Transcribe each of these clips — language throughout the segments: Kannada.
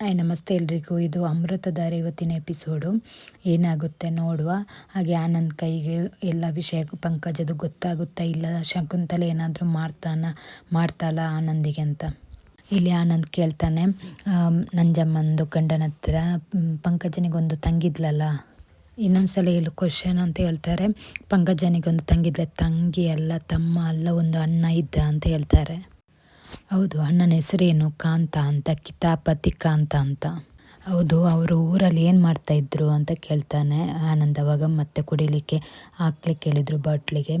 ಹಾಯ್, ನಮಸ್ತೆ ಎಲ್ರಿಗೂ. ಇದು ಅಮೃತಧಾರೆ ಇವತ್ತಿನ ಎಪಿಸೋಡು. ಏನಾಗುತ್ತೆ ನೋಡುವ. ಹಾಗೆ ಆನಂದ್ ಕೈಗೆ ಎಲ್ಲ ವಿಷಯ, ಪಂಕಜದು ಗೊತ್ತಾಗುತ್ತಾ ಇಲ್ಲ. ಶಂಕುಂತಲೆ ಏನಾದರೂ ಮಾಡ್ತಾನ, ಮಾಡ್ತಾಳ ಆನಂದಿಗೆ ಅಂತ. ಇಲ್ಲಿ ಆನಂದ್ ಕೇಳ್ತಾನೆ ನಂಜಮ್ಮಂದು ಗಂಡನ ಹತ್ರ ಪಂಕಜನಿಗೊಂದು ತಂಗಿದ್ಲಲ್ಲ? ಇನ್ನೊಂದ್ಸಲ ಹೇಳು ಕ್ವಶನ್ ಅಂತ ಹೇಳ್ತಾರೆ. ಪಂಕಜನಿಗೊಂದು ತಂಗಿದ್ಲೆ, ತಂಗಿ ಅಲ್ಲ, ತಮ್ಮ ಅಲ್ಲ, ಒಂದು ಅಣ್ಣ ಇದ್ದ ಅಂತ ಹೇಳ್ತಾರೆ. ಹೌದು ಅಣ್ಣನ ಹೆಸರೇನು? ಕಾಂತ ಅಂತ ಕಿತಾಪತಿ ಕಾಂತ ಅಂತ. ಹೌದು, ಅವರು ಊರಲ್ಲಿ ಏನು ಮಾಡ್ತಾಯಿದ್ರು ಅಂತ ಕೇಳ್ತಾನೆ. ಆನಂದ್ ಅವಾಗ ಮತ್ತೆ ಕುಡಿಲಿಕ್ಕೆ ಹಾಕ್ಲಿಕ್ಕೆ ಹೇಳಿದರು ಬಾಟ್ಲಿಗೆ.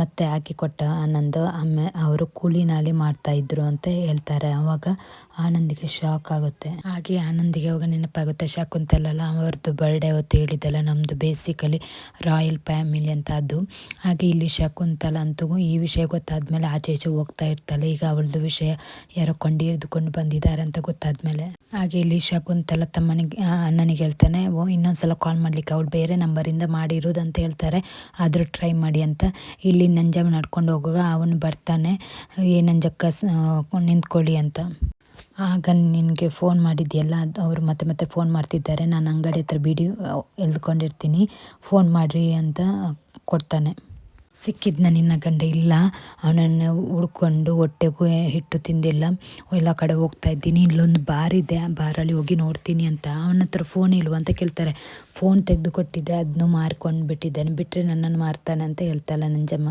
ಮತ್ತೆ ಹಾಕಿ ಕೊಟ್ಟ ಆನಂದ್, ಆಮೆ, ಅವರು ಕೂಲಿ ನಾಲಿ ಮಾಡ್ತಾಯಿದ್ರು ಅಂತ ಹೇಳ್ತಾರೆ. ಅವಾಗ ಆನಂದಿಗೆ ಶಾಕ್ ಆಗುತ್ತೆ. ಹಾಗೆ ಆನಂದಿಗೆ ಅವಾಗ ನೆನಪಾಗುತ್ತೆ ಶಕುಂತಲಲ್ಲ ಅವ್ರದ್ದು ಬರ್ಡೇ ಅವತ್ತು ಹೇಳಿದ್ದಲ್ಲ ನಮ್ಮದು ಬೇಸಿಕಲಿ ರಾಯಲ್ ಫ್ಯಾಮಿಲಿ ಅಂತ ಅದು. ಹಾಗೆ ಇಲ್ಲಿ ಶಾಕುಂತಲ ಅಂತೂ ಈ ವಿಷಯ ಗೊತ್ತಾದ್ಮೇಲೆ ಆಚೆ ಈಚೆ ಹೋಗ್ತಾ ಇರ್ತಾಳೆ. ಈಗ ಅವಳದು ವಿಷಯ ಯಾರೋ ಕೊಂಡಿ ಹಿಡಿದುಕೊಂಡು ಬಂದಿದ್ದಾರೆ ಅಂತ ಗೊತ್ತಾದ್ಮೇಲೆ. ಹಾಗೆ ಇಲ್ಲಿ ಶಕುಂತಲ ತಮ್ಮನಿಗೆ ಅಣ್ಣನಿಗೆ ಹೇಳ್ತಾನೆ, ಓ, ಇನ್ನೊಂದ್ಸಲ ಕಾಲ್ ಮಾಡ್ಲಿಕ್ಕೆ ಅವಳು ಬೇರೆ ನಂಬರಿಂದ ಮಾಡಿರೋದು ಅಂತ ಹೇಳ್ತಾರೆ, ಆದರೂ ಟ್ರೈ ಮಾಡಿ ಅಂತ. ಇಲ್ಲಿ ನಂಜಮ್ಮ ನಡ್ಕೊಂಡು ಹೋಗುವಾಗ ಅವನು ಬರ್ತಾನೆ, ಏ ನಂಜಕ್ಕ ನಿಂತ್ಕೊಳ್ಳಿ ಅಂತ. ಆಗ ನಿನಗೆ ಫೋನ್ ಮಾಡಿದ್ಯಲ್ಲ, ಅದು ಅವರು ಮತ್ತೆ ಮತ್ತೆ ಫೋನ್ ಮಾಡ್ತಿದ್ದಾರೆ, ನಾನು ಅಂಗಡಿ ಹತ್ರ ಬಿಡಿ ಎಳ್ದುಕೊಂಡಿರ್ತೀನಿ ಫೋನ್ ಮಾಡಿರಿ ಅಂತ ಕೊಡ್ತಾನೆ. ಸಿಕ್ಕಿದ್ನ ನಿನ್ನ ಗಂಡ ಇಲ್ಲ. ಅವನನ್ನು ಹುಡ್ಕೊಂಡು ಹೊಟ್ಟೆಗೂ ಹಿಟ್ಟು ತಿಂದಿಲ್ಲ. ಎಲ್ಲ ಕಡೆ ಹೋಗ್ತಾ ಇದ್ದೀನಿ. ಇಲ್ಲೊಂದು ಬಾರ್ ಇದೆ. ಆ ಬಾರಲ್ಲಿ ಹೋಗಿ ನೋಡ್ತೀನಿ ಅಂತ. ಅವನ ಹತ್ರ ಫೋನ್ ಇಲ್ವ ಅಂತ ಕೇಳ್ತಾರೆ. ಫೋನ್ ತೆಗೆದು ಕೊಟ್ಟಿದ್ದೆ ಅದನ್ನು ಮಾರ್ಕೊಂಡು ಬಿಟ್ಟಿದ್ದಾನೆ ಬಿಟ್ಟರೆ ನನ್ನನ್ನು ಮಾರ್ತಾನೆ ಅಂತ ಹೇಳ್ತಾಳ ನಂಜಮ್ಮ.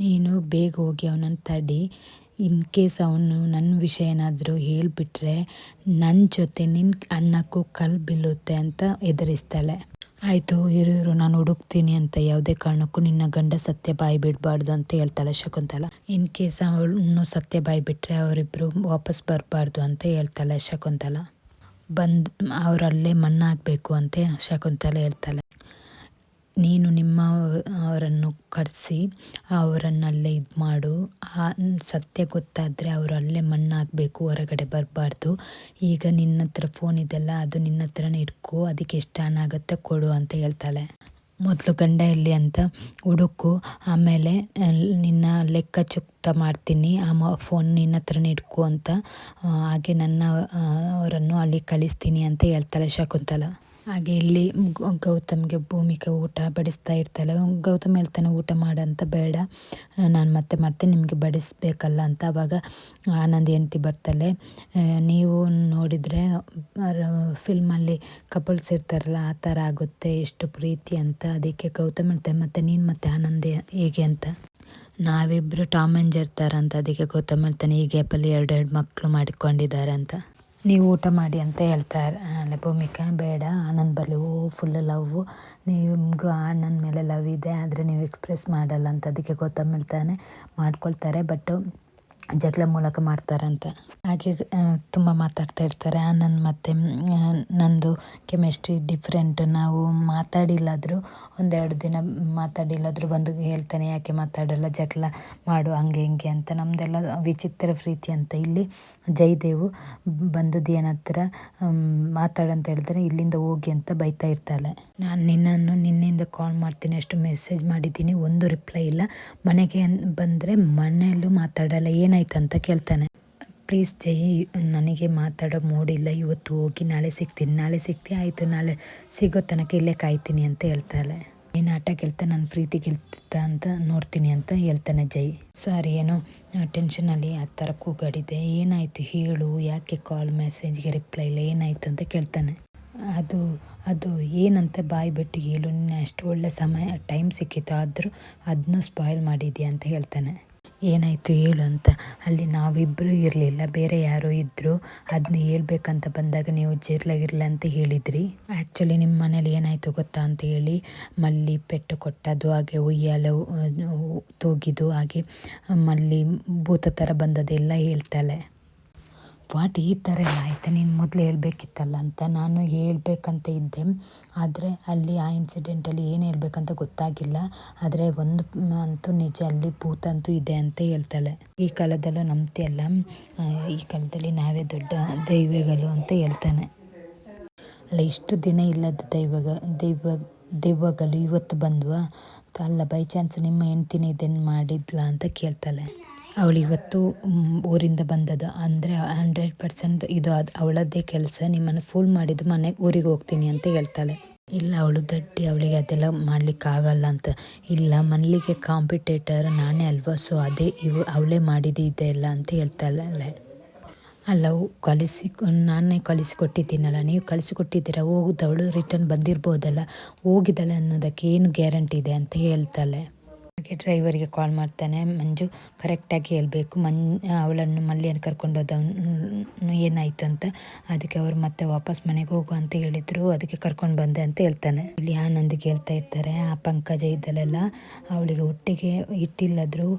ನೀನು ಬೇಗ ಹೋಗಿ ಅವನನ್ನು ತಡಿ. ಇನ್ ಕೇಸ್ ಅವನು ನನ್ನ ವಿಷಯ ಏನಾದರೂ ಹೇಳಿಬಿಟ್ರೆ ನನ್ನ ಜೊತೆ ನಿನ್ನ ಅಣ್ಣಕ್ಕೂ ಕಲ್ಲು ಬೀಳುತ್ತೆ ಅಂತ ಎದುರಿಸ್ತಾಳೆ. ಆಯಿತು, ಇರು ಇರು, ನಾನು ಹುಡುಕ್ತೀನಿ ಅಂತ ಯಾವುದೇ ಕಾರಣಕ್ಕೂ ನಿನ್ನ ಗಂಡ ಸತ್ಯ ಬಾಯಿ ಬಿಡಬಾರ್ದು ಅಂತ ಹೇಳ್ತಾಳೆ ಶಕುಂತಲ. ಇನ್ ಕೇಸ್ ಅವಳನ್ನು ಸತ್ಯ ಬಾಯಿ ಬಿಟ್ಟರೆ ಅವರಿಬ್ಬರು ವಾಪಸ್ ಬರಬಾರ್ದು ಅಂತ ಹೇಳ್ತಾಳೆ ಶಕುಂತಲ. ಬಂದು, ಅವರಲ್ಲೇ ಮಣ್ಣಾಗಬೇಕು ಅಂತ ಶಕುಂತಲ ಹೇಳ್ತಾಳೆ. ನೀನು ನಿಮ್ಮ ಅವರನ್ನು ಕರೆಸಿ, ಅವರನ್ನಲ್ಲೇ ಇದು ಮಾಡು. ಆ ಸತ್ಯ ಗೊತ್ತಾದರೆ ಅವರು ಅಲ್ಲೇ ಮಣ್ಣಾಗಬೇಕು ಹೊರಗಡೆ ಬರಬಾರ್ದು. ಈಗ ನಿನ್ನ ಹತ್ರ ಫೋನ್ ಇದೆಲ್ಲ, ಅದು ನಿನ್ನ ಹತ್ರನೇ ಇಟ್ಕೋ, ಅದಕ್ಕೆ ಎಷ್ಟು ಹಣ ಆಗುತ್ತೆ ಕೊಡು ಅಂತ ಹೇಳ್ತಾಳೆ. ಮೊದಲು ಗಂಡ ಎಲ್ಲಿ ಅಂತ ಹುಡುಕು, ಆಮೇಲೆ ನಿನ್ನ ಲೆಕ್ಕ ಚುಕ್ತ ಮಾಡ್ತೀನಿ, ಆ ಮ ಫೋನ್ ನಿನ್ನ ಹತ್ರನೇ ಅಂತ ಹಾಗೆ ನನ್ನ ಅವರನ್ನು ಅಲ್ಲಿ ಕಳಿಸ್ತೀನಿ ಅಂತ ಹೇಳ್ತಾಳೆ ಶಕುಂತಲ. ಹಾಗೆ ಇಲ್ಲಿ ಗೌತಮ್ಗೆ ಭೂಮಿಕೆ ಊಟ ಬಡಿಸ್ತಾ ಇರ್ತಾಳೆ. ಗೌತಮ್ ಹೇಳ್ತಾನೆ, ಊಟ ಮಾಡಂತ ಬೇಡ. ನಾನು ಮತ್ತೆ ಮತ್ತೆ ನಿಮಗೆ ಬಡಿಸ್ಬೇಕಲ್ಲ ಅಂತ. ಆವಾಗ ಆನಂದ್ ಹೆಂಡ್ತಿ ಬರ್ತಾಳೆ. ನೀವು ನೋಡಿದರೆ ಫಿಲ್ಮಲ್ಲಿ ಕಪಲ್ಸ್ ಇರ್ತಾರಲ್ಲ, ಆ ಥರ ಆಗುತ್ತೆ ಎಷ್ಟು ಪ್ರೀತಿ ಅಂತ. ಅದಕ್ಕೆ ಗೌತಮ್ ಹೇಳ್ತಾನೆ, ಮತ್ತು ನೀನು ಮತ್ತೆ ಆನಂದ್ ಹೇಗೆ ಅಂತ? ನಾವಿಬ್ಬರು ಟಾಮ್ ಅಂತ. ಅದಕ್ಕೆ ಗೌತಮ್ ಹೇಳ್ತಾನೆ, ಈ ಗ್ಯಾಪಲ್ಲಿ ಎರಡು ಎರಡು ಮಕ್ಕಳು ಮಾಡಿಕೊಂಡಿದ್ದಾರೆ ಅಂತ. ನೀವು ಊಟ ಮಾಡಿ ಅಂತ ಹೇಳ್ತಾರೆ. ಭೂಮಿಕಾ, ಬೇಡ, ಆನಂದ್ ಬಳಿ ಫುಲ್ ಲವ್ವು ನಿಮಗೂ ಅಣ್ಣನ ಮೇಲೆ ಲವ್ ಇದೆ, ಆದರೆ ನೀವು ಎಕ್ಸ್ಪ್ರೆಸ್ ಮಾಡಲ್ಲ ಅಂತ ಅದಕ್ಕೆ ಗೌತಮ್ ಹೇಳ್ತಾನೆ ಮಾಡ್ಕೊಳ್ತಾರೆ. ಬಟ್ಟು ಜಗಳ ಮೂಲಕ ಮಾಡ್ತಾರಂತ. ಹಾಗೆ ತುಂಬ ಮಾತಾಡ್ತಾ ಇರ್ತಾರೆ. ನನ್ನ ಮತ್ತೆ ನಂದು ಕೆಮಿಸ್ಟ್ರಿ ಡಿಫ್ರೆಂಟ್ ನಾವು ಮಾತಾಡಿಲ್ಲಾದರೂ ಒಂದೆರಡು ದಿನ ಮಾತಾಡಿಲ್ಲಾದರೂ ಬಂದು ಹೇಳ್ತಾನೆ, ಯಾಕೆ ಮಾತಾಡಲ್ಲ? ಜಗಳ ಮಾಡು, ಹಂಗೆ, ಹಿಂಗೆ ಅಂತ. ನಮ್ಮದೆಲ್ಲ ವಿಚಿತ್ರ ಪ್ರೀತಿ ಅಂತ ಇಲ್ಲಿ ಜಯದೇವು ಬಂದದ್ದು ಏನತ್ರ ಹತ್ರ ಮಾತಾಡಂತ ಹೇಳಿದ್ರೆ ಇಲ್ಲಿಂದ ಹೋಗಿ ಅಂತ ಬೈತಾ ಇರ್ತಾಳೆ. ನಾನು ನಿನ್ನನ್ನು ನಿನ್ನಿಂದ ಕಾಲ್ ಮಾಡ್ತೀನಿ, ಅಷ್ಟು ಮೆಸೇಜ್ ಮಾಡಿದ್ದೀನಿ, ಒಂದು ರಿಪ್ಲೈ ಇಲ್ಲ. ಮನೆಗೆ ಬಂದರೆ ಮನೆಯಲ್ಲೂ ಮಾತಾಡಲ್ಲ, ಏನಾಯ್ತು ಅಂತ ಕೇಳ್ತಾನೆ. ಪ್ಲೀಸ್ ಜೈ, ನನಗೆ ಮಾತಾಡೋ ಮೂಡಿಲ್ಲ ಇವತ್ತು ಹೋಗಿ ನಾಳೆ ಸಿಗ್ತೀನಿ ನಾಳೆ ಸಿಗ್ತೀನಿ ಆಯಿತು, ನಾಳೆ ಸಿಗೋ ತನಕ ಇಲ್ಲೇ ಕಾಯ್ತೀನಿ ಅಂತ ಹೇಳ್ತಾಳೆ. ಏನು ಆಟ ಗೆಲ್ತಾ ನಾನು ಪ್ರೀತಿ ಗೆಲ್ತಿದ್ದ ಅಂತ ನೋಡ್ತೀನಿ ಅಂತ ಹೇಳ್ತಾನೆ ಜೈ. ಸಾರಿ ಏನೋ ಟೆನ್ಷನಲ್ಲಿ ಆ ಥರ ಕೂಗಾಡಿದೆ, ಏನಾಯಿತು ಹೇಳು, ಯಾಕೆ ಕಾಲ್ ಮೆಸೇಜ್ಗೆ ರಿಪ್ಲೈ ಇಲ್ಲ, ಏನಾಯಿತು ಅಂತ ಕೇಳ್ತಾನೆ. ಅದು ಅದು ಏನಂತ ಬಾಯಿ ಬಿಟ್ಟು ಹೇಳು, ನಿನ್ನೆ ಅಷ್ಟು ಒಳ್ಳೆ ಸಮಯ ಟೈಮ್ ಸಿಕ್ಕಿತ್ತು ಆದರೂ ಅದನ್ನೂ ಸ್ಪಾಯ್ಲ್ ಮಾಡಿದ್ಯಾ ಅಂತ ಹೇಳ್ತಾನೆ. ಏನಾಯಿತು ಹೇಳು ಅಂತ. ಅಲ್ಲಿ ನಾವಿಬ್ಬರೂ ಇರಲಿಲ್ಲ, ಬೇರೆ ಯಾರೋ ಇದ್ದರು ಅದನ್ನ ಹೇಳ್ಬೇಕಂತ ಬಂದಾಗ ನೀವು ಜಿರ್ಲಾಗಿರ್ಲ ಅಂತ ಹೇಳಿದ್ರಿ. ಆ್ಯಕ್ಚುಲಿ ನಿಮ್ಮ ಮನೇಲಿ ಏನಾಯಿತು ಗೊತ್ತಾ ಅಂತ ಹೇಳಿ, ಮಲ್ಲಿ ಪೆಟ್ಟು ಕೊಟ್ಟದ್ದು, ಹಾಗೆ ಉಯ್ಯಾಲೆ ತೂಗಿದ್ದು, ಹಾಗೆ ಮಲ್ಲಿ ಭೂತ ಥರ ಬಂದದೆಲ್ಲ ಹೇಳ್ತಾಳೆ. ವಾಟ್ ಈ ಥರ ಎಲ್ಲ ಆಯಿತಾ? ನೀನು ಮೊದಲು ಹೇಳ್ಬೇಕಿತ್ತಲ್ಲ ಅಂತ ನಾನು ಹೇಳಬೇಕಂತ ಇದ್ದೆ. ಆದರೆ ಅಲ್ಲಿ ಆ ಇನ್ಸಿಡೆಂಟಲ್ಲಿ ಏನು ಹೇಳಬೇಕಂತ ಗೊತ್ತಾಗಿಲ್ಲ. ಆದರೆ ಒಂದು ಅಂತೂ ನಿಜ ಅಲ್ಲಿ ಭೂತ ಅಂತೂ ಇದೆ ಅಂತ ಹೇಳ್ತಾಳೆ. ಈ ಕಾಲದಲ್ಲೂ ನಂಬ್ತಿಯಲ್ಲ ಈ ಕಾಲದಲ್ಲಿ ನಾವೇ ದೊಡ್ಡ ದೈವಗಳು ಅಂತ ಹೇಳ್ತಾನೆ. ಅಲ್ಲ, ಇಷ್ಟು ದಿನ ಇಲ್ಲದ ದೈವಗ, ದೈವ ದೆವ್ವಗಳು ಇವತ್ತು ಬಂದ್ವಾ? ಅಲ್ಲ ಬೈ ಚಾನ್ಸ್ ನಿಮ್ಮ ಹೆಂಡ್ತಿನ ಇದನ್ನು ಮಾಡಿದ್ಲಾ ಅಂತ ಕೇಳ್ತಾಳೆ. ಅವಳು ಇವತ್ತು ಊರಿಂದ ಬಂದದ. ಅಂದರೆ ಹಂಡ್ರೆಡ್ ಪರ್ಸೆಂಟ್ ಇದು ಅದು, ಅವಳದ್ದೇ ಕೆಲಸ. ನಿಮ್ಮನ್ನು ಫುಲ್ ಮಾಡಿದ್ದು ಮನೆಗೆ, ಊರಿಗೆ ಹೋಗ್ತೀನಿ ಅಂತ ಹೇಳ್ತಾಳೆ. ಇಲ್ಲ, ಅವಳು ದಡ್ಡಿ, ಅವಳಿಗೆ ಅದೆಲ್ಲ ಆಗಲ್ಲ ಅಂತ. ಇಲ್ಲ ಮನಲಿಗೆ ಕಾಂಪಿಟೇಟರ್, ನಾನೇ ಅಲ್ವಾ? ಸೊ ಅದೇ ಇವು, ಅವಳೇ ಮಾಡಿದ್ದು ಇದೆಲ್ಲ ಅಂತ ಹೇಳ್ತಾಳೆ. ಅಲ್ಲ ಕಲಿಸಿ ನಾನೇ ಕಳಿಸಿಕೊಟ್ಟಿದ್ದೀನಲ್ಲ. ನೀವು ಕಳಿಸಿಕೊಟ್ಟಿದ್ದೀರ? ಹೋಗುದವಳು ರಿಟರ್ನ್ ಬಂದಿರ್ಬೋದಲ್ಲ. ಹೋಗಿದ್ದಾಳೆ ಅನ್ನೋದಕ್ಕೆ ಏನು ಗ್ಯಾರಂಟಿ ಇದೆ ಅಂತ ಹೇಳ್ತಾಳೆ. ಹಾಗೆ ಡ್ರೈವರಿಗೆ ಕಾಲ್ ಮಾಡ್ತಾನೆ. ಮಂಜು ಕರೆಕ್ಟಾಗಿ ಹೇಳ್ಬೇಕು. ಮನ್, ಅವಳನ್ನು ಮಲ್ಲಿಯನ್ನು ಕರ್ಕೊಂಡು ಹೋದವನು ಏನಾಯ್ತು ಅಂತ. ಅದಕ್ಕೆ ಅವರು ಮತ್ತೆ ವಾಪಸ್ ಮನೆಗೆ ಹೋಗು ಅಂತ ಹೇಳಿದ್ರು. ಅದಕ್ಕೆ ಕರ್ಕೊಂಡು ಬಂದೆ ಅಂತ ಹೇಳ್ತಾನೆ. ಇಲ್ಲಿ ಆನಂದಿಗೆ ಹೇಳ್ತಾ ಇರ್ತಾರೆ. ಆ ಪಂಕಜ ಇದ್ದಲ್ಲೆಲ್ಲ ಅವಳಿಗೆ ಒಟ್ಟಿಗೆ ಇಟ್ಟಿಲ್ಲದ್ರು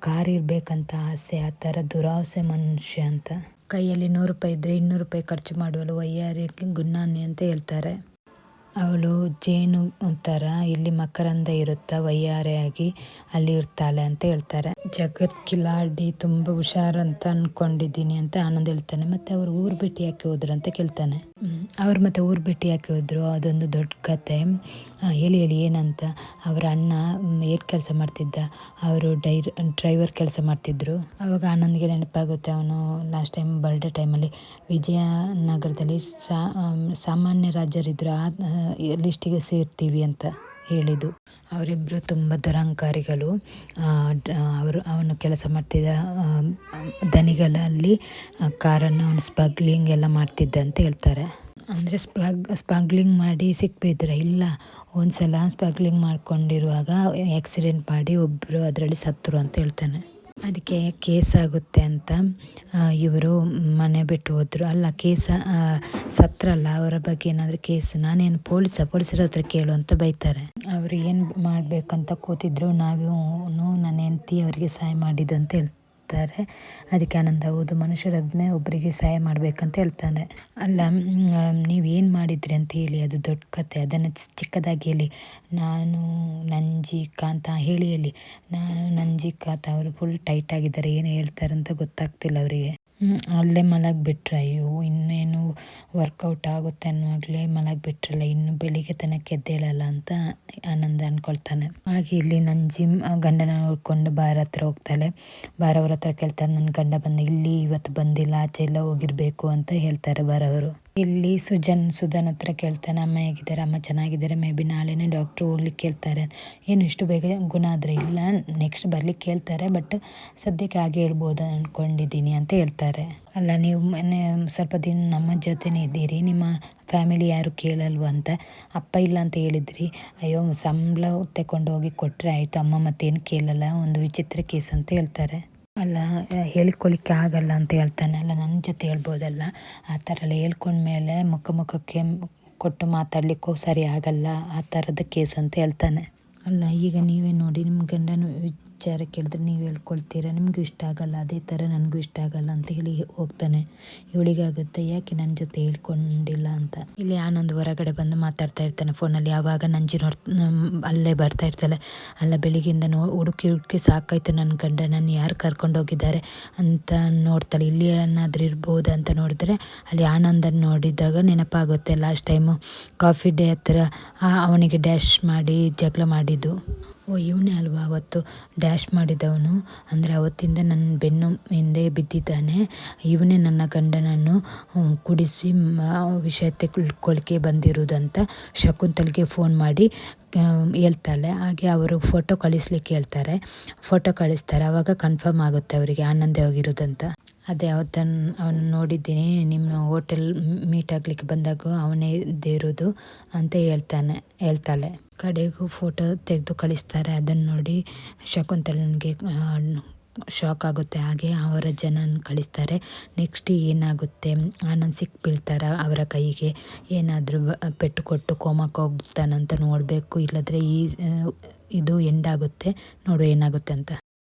ಕಾರ್ ಇರಬೇಕಂತ ಆಸೆ, ಆ ಥರ ದುರಾಸೆ ಮನುಷ್ಯ ಅಂತ. ಕೈಯಲ್ಲಿ ನೂರು ರೂಪಾಯಿ ಇದ್ದರೆ ಇನ್ನೂರು ರೂಪಾಯಿ ಖರ್ಚು ಮಾಡುವಲು ವಯ್ಯಾರಿ ಗುನ್ನಾನಿ ಅಂತ ಹೇಳ್ತಾರೆ. ಅವಳು ಜೇನು ಥರ ಇಲ್ಲಿ ಮಕರಂದ ಇರುತ್ತಾ, ವಯ್ಯಾರೆಯಾಗಿ ಅಲ್ಲಿ ಇರ್ತಾಳೆ ಅಂತ ಹೇಳ್ತಾರೆ. ಜಗತ್ ಕಿಲಾಡಿ ತುಂಬ ಹುಷಾರಂತ ಅಂದ್ಕೊಂಡಿದ್ದೀನಿ ಅಂತ ಆನಂದ್ ಹೇಳ್ತಾನೆ. ಮತ್ತೆ ಅವ್ರು ಊರು ಬಿಟ್ಟು ಯಾಕೆ ಹೋದ್ರು ಅಂತ ಕೇಳ್ತಾನೆ. ಅವ್ರು ಮತ್ತೆ ಊರು ಭೇಟಿ ಯಾಕೆ ಹೋದ್ರು? ಅದೊಂದು ದೊಡ್ಡ ಕತೆ. ಹೇಳಿ ಹೇಳಿ, ಏನಂತ? ಅವರ ಅಣ್ಣ ಏನು ಕೆಲಸ ಮಾಡ್ತಿದ್ದ? ಅವರು ಡೈರ್, ಡ್ರೈವರ್ ಕೆಲಸ ಮಾಡ್ತಿದ್ರು. ಅವಾಗ ಆನಂದ್ಗೆ ನೆನಪಾಗುತ್ತೆ, ಅವನು ಲಾಸ್ಟ್ ಟೈಮ್ ಬರ್ಡೇ ಟೈಮಲ್ಲಿ ವಿಜಯನಗರದಲ್ಲಿ ಸಾಮಾನ್ಯ ರಾಜರಿದ್ರು. ಆ ಲಿಸ್ಟಿಗೆ ಸೇರ್ತೀವಿ ಅಂತ. ಹೇಳಿದ್ದು. ಅವರಿಬ್ಬರು ತುಂಬ ದುರಂಕಾರಿಗಳು ಅವರು, ಅವನು ಕೆಲಸ ಮಾಡ್ತಿದ್ದ ದನಿಗಳಲ್ಲಿ ಕಾರನ್ನು ಅವನು ಸ್ಪಗ್ಲಿಂಗ್ ಎಲ್ಲ ಮಾಡ್ತಿದ್ದ ಅಂತ ಹೇಳ್ತಾರೆ. ಅಂದರೆ ಸ್ಪ್ಲಗ್ ಸ್ಪಗ್ಲಿಂಗ್ ಮಾಡಿ ಸಿಕ್ಬಿದ್ರೆ. ಇಲ್ಲ ಒಂದು ಸಲ ಸ್ಪಗ್ಲಿಂಗ್ ಮಾಡ್ಕೊಂಡಿರುವಾಗ ಆಕ್ಸಿಡೆಂಟ್ ಮಾಡಿ ಒಬ್ಬರು ಅದರಲ್ಲಿ ಸತ್ತರು ಅಂತ ಹೇಳ್ತಾನೆ. ಅದಕ್ಕೆ ಕೇಸ್ ಆಗುತ್ತೆ ಅಂತ ಇವರು ಮನೆ ಬಿಟ್ಟು ಹೋದರು. ಅಲ್ಲ, ಕೇಸ ಸತ್ರಲ್ಲ ಅವರ ಬಗ್ಗೆ ಏನಾದರೂ ಕೇಸ್, ನಾನೇನು ಪೊಲೀಸ, ಪೊಲೀಸರ ಹತ್ರ ಕೇಳು ಅಂತ ಬೈತಾರೆ. ಅವರು ಏನು ಮಾಡಬೇಕಂತ ಕೂತಿದ್ರು ನಾವು ನನ್ನ ಹೆಂಡತಿ ಅವರಿಗೆ ಸಹಾಯ ಮಾಡಿದ್ದು ಅಂತ ಹೇಳ್ತಾರೆ. ಹೇಳ್ತಾರೆ ಅದಕ್ಕೆ ಆನಂದ ಹೌದು, ಮನುಷ್ಯರದ್ಮೆ ಒಬ್ಬರಿಗೆ ಸಹಾಯ ಮಾಡಬೇಕಂತ ಹೇಳ್ತಾನೆ. ಅಲ್ಲ ನೀವೇನು ಮಾಡಿದ್ರಿ ಅಂತ ಹೇಳಿ, ಅದು ದೊಡ್ಡ ಕತೆ. ಅದನ್ನು ಚಿಕ್ಕದಾಗಿ ಹೇಳಿ. ನಾನು ನಂಜಿ ಅಂತ ಹೇಳಿ ಹೇಳಿ. ನಾನು ನಂಜಿ ಅಂತ ಅವರು ಫುಲ್ ಟೈಟ್ ಆಗಿದ್ದಾರೆ. ಏನು ಹೇಳ್ತಾರೆ ಅಂತ ಗೊತ್ತಾಗ್ತಿಲ್ಲ ಅವರಿಗೆ. ಅಲ್ಲೇ ಮಲಗಿಬಿಟ್ರೆ, ಅಯ್ಯೋ, ಇನ್ನೇನು ವರ್ಕೌಟ್ ಆಗುತ್ತೆ ಅನ್ನುವಾಗಲೇ ಮಲಗಿಬಿಟ್ರಲ್ಲ, ಇನ್ನು ಬೆಳಿಗ್ಗೆ ತನಕ ಎದ್ದೇಳಲ್ಲ ಅಂತ ಆನಂದ ಅಂದ್ಕೊಳ್ತಾನೆ ಹಾಗೆ ಇಲ್ಲಿ ನನ್ನ ಜಿಮ್ ಗಂಡನ ನೋಡಿಕೊಂಡು ಬಾರ ಹತ್ರ ಹೋಗ್ತಾಳೆ. ಬಾರ ಅವ್ರ ಹತ್ರ ಕೇಳ್ತಾರೆ ನನ್ನ ಗಂಡ ಬಂದು ಇಲ್ಲಿ, ಇವತ್ತು ಬಂದಿಲ್ಲ, ಆಚೆ ಎಲ್ಲ ಹೋಗಿರ್ಬೇಕು ಅಂತ ಹೇಳ್ತಾರೆ ಬಾರವರು. ಇಲ್ಲಿ ಸುಜನ್, ಸುಧನ್ ಹತ್ರ ಕೇಳ್ತಾನೆ, ಅಮ್ಮ ಹೇಗಿದ್ದಾರೆ? ಅಮ್ಮ ಚೆನ್ನಾಗಿದ್ದಾರೆ? ಮೇ ಬಿ ನಾಳೆನೇ ಡಾಕ್ಟ್ರು ಹೋಗ್ಲಿಕ್ಕೆ ಕೇಳ್ತಾರೆ. ಏನು ಇಷ್ಟು ಬೇಗ ಗುಣ ಆದರೆ ಇಲ್ಲ ನೆಕ್ಸ್ಟ್ ಬರ್ಲಿಕ್ಕೆ ಕೇಳ್ತಾರೆ ಬಟ್ ಸದ್ಯಕ್ಕೆ ಹಾಗೆ ಹೇಳ್ಬೋದು ಅಂದ್ಕೊಂಡಿದ್ದೀನಿ ಅಂತ ಹೇಳ್ತಾರೆ. ಅಲ್ಲ, ನೀವು ಮೊನ್ನೆ ಸ್ವಲ್ಪ ದಿನ ನಮ್ಮ ಜೊತೆನೇ ಇದ್ದೀರಿ, ನಿಮ್ಮ ಫ್ಯಾಮಿಲಿ ಯಾರು ಕೇಳಲ್ವ ಅಂತ? ಅಪ್ಪ ಇಲ್ಲ ಅಂತ ಹೇಳಿದ್ರಿ. ಅಯ್ಯೋ, ಸಂಬಳ ತಗೊಂಡೋಗಿ ಕೊಟ್ಟರೆ ಆಯಿತು, ಅಮ್ಮ ಮತ್ತೇನು ಕೇಳಲ್ಲ, ಒಂದು ವಿಚಿತ್ರ ಕೇಸ್ ಅಂತ ಹೇಳ್ತಾರೆ. ಅಲ್ಲ ಹೇಳ್ಕೊಳಿಕ್ಕೆ ಆಗಲ್ಲ ಅಂತ ಹೇಳ್ತಾನೆ ಅಲ್ಲ ನನ್ನ ಜೊತೆ ಹೇಳ್ಬೋದಲ್ಲ? ಆ ಥರ ಎಲ್ಲ ಹೇಳ್ಕೊಂಡ್ಮೇಲೆ ಮುಖ ಮುಖಕ್ಕೆ ಕೊಟ್ಟು ಮಾತಾಡಲಿಕ್ಕೂ ಸರಿ ಆಗಲ್ಲ, ಆ ಥರದ ಕೇಸ್ ಅಂತ ಹೇಳ್ತಾನೆ. ಅಲ್ಲ, ಈಗ ನೀವೇ ನೋಡಿ ನಿಮ್ಮ ಗಂಡನ ವಿಚಾರ ಕೇಳಿದ್ರೆ ನೀವು ಹೇಳ್ಕೊಳ್ತೀರಾ? ನಿಮಗೂ ಇಷ್ಟ ಆಗಲ್ಲ, ಅದೇ ಥರ ನನಗೂ ಇಷ್ಟ ಆಗಲ್ಲ ಅಂತ ಹೇಳಿ ಹೋಗ್ತಾನೆ. ಇವಳಿಗಾಗುತ್ತೆ, ಯಾಕೆ ನನ್ನ ಜೊತೆ ಹೇಳ್ಕೊಂಡಿಲ್ಲ? ಅಂತ. ಇಲ್ಲಿ ಆನಂದ್ ಹೊರಗಡೆ ಬಂದು ಮಾತಾಡ್ತಾ ಇರ್ತಾನೆ ಫೋನಲ್ಲಿ. ಯಾವಾಗ ನಂಜಿ ನೋಡ್ ಅಲ್ಲೇ ಬರ್ತಾ ಇರ್ತಾಳೆ. ಅಲ್ಲ, ಬೆಳಿಗ್ಗೆಯಿಂದ ನೋ, ಹುಡುಕಿ ಹುಡುಕಿ ಸಾಕಾಯ್ತು ನನ್ನ ಗಂಡ ನನ್ನ ಯಾರು ಕರ್ಕೊಂಡೋಗಿದ್ದಾರೆ ಅಂತ ನೋಡ್ತಾಳೆ. ಇಲ್ಲಿ ಏನಾದರೂ ಇರ್ಬೋದು ಅಂತ ನೋಡಿದ್ರೆ ಅಲ್ಲಿ ಆನಂದನ್ನು ನೋಡಿದಾಗ ನೆನಪಾಗುತ್ತೆ. ಲಾಸ್ಟ್ ಟೈಮು ಕಾಫಿ ಡೇ ಹತ್ರ ಅವನಿಗೆ ಡ್ಯಾಶ್ ಮಾಡಿ ಜಗಳ ಮಾಡಿದ್ದು. ಓ, ಇವನೇ ಅಲ್ವಾ ಅವತ್ತು ಡ್ಯಾಶ್ ಮಾಡಿದವನು? ಅಂದರೆ ಅವತ್ತಿಂದ ನನ್ನ ಬೆನ್ನು ಹಿಂದೆ ಬಿದ್ದಿದ್ದಾನೆ. ಇವನೇ ನನ್ನ ಗಂಡನನ್ನು ಕುಡಿಸಿ ವಿಷಯ ಬಂದಿರೋದು ಬಂದಿರುವುದಂತ ಶಕುಂತಲಿಗೆ ಫೋನ್ ಮಾಡಿ ಹೇಳ್ತಾಳೆ. ಹಾಗೆ ಅವರು ಫೋಟೋ ಕಳಿಸ್ಲಿಕ್ಕೆ ಹೇಳ್ತಾರೆ. ಫೋಟೋ ಕಳಿಸ್ತಾರೆ. ಆವಾಗ ಕನ್ಫರ್ಮ್ ಆಗುತ್ತೆ ಅವರಿಗೆ ಆನಂದವಾಗಿರೋದಂತ ಅದೇ ಅವತ್ತನ್ನು ಅವನು ನೋಡಿದ್ದೀನಿ ನಿಮ್ಮ ಹೋಟೆಲ್ ಮೀಟ್ ಆಗಲಿಕ್ಕೆ ಬಂದಾಗ ಅವನೇ ಇರೋದು ಅಂತ ಹೇಳ್ತಾನೆ, ಹೇಳ್ತಾಳೆ. ಕಡೆಗೂ ಫೋಟೋ ತೆಗೆದು ಕಳಿಸ್ತಾರೆ ಅದನ್ನು ನೋಡಿ ಶಕುಂತಲನಿಗೆ ಶಾಕ್ ಆಗುತ್ತೆ. ಹಾಗೆ ಅವರ ಜನನ ಕಳಿಸ್ತಾರೆ, ನೆಕ್ಸ್ಟ್ ಏನಾಗುತ್ತೆ? ಆನಂದ್ ಸಿಕ್ ಬೀಳ್ತಾರ ಅವರ ಕೈಗೆ, ಏನಾದರೂ ಪೆಟ್ಟು ಕೊಟ್ಟು ಕೋಮಕ್ಕೆ ಹೋಗ್ತಾನಂತ ನೋಡಬೇಕು, ಇಲ್ಲದ್ರೆ ಈ ಇದು ಎಂಡ್ ಆಗುತ್ತೆ, ನೋಡು ಏನಾಗುತ್ತೆ ಅಂತ.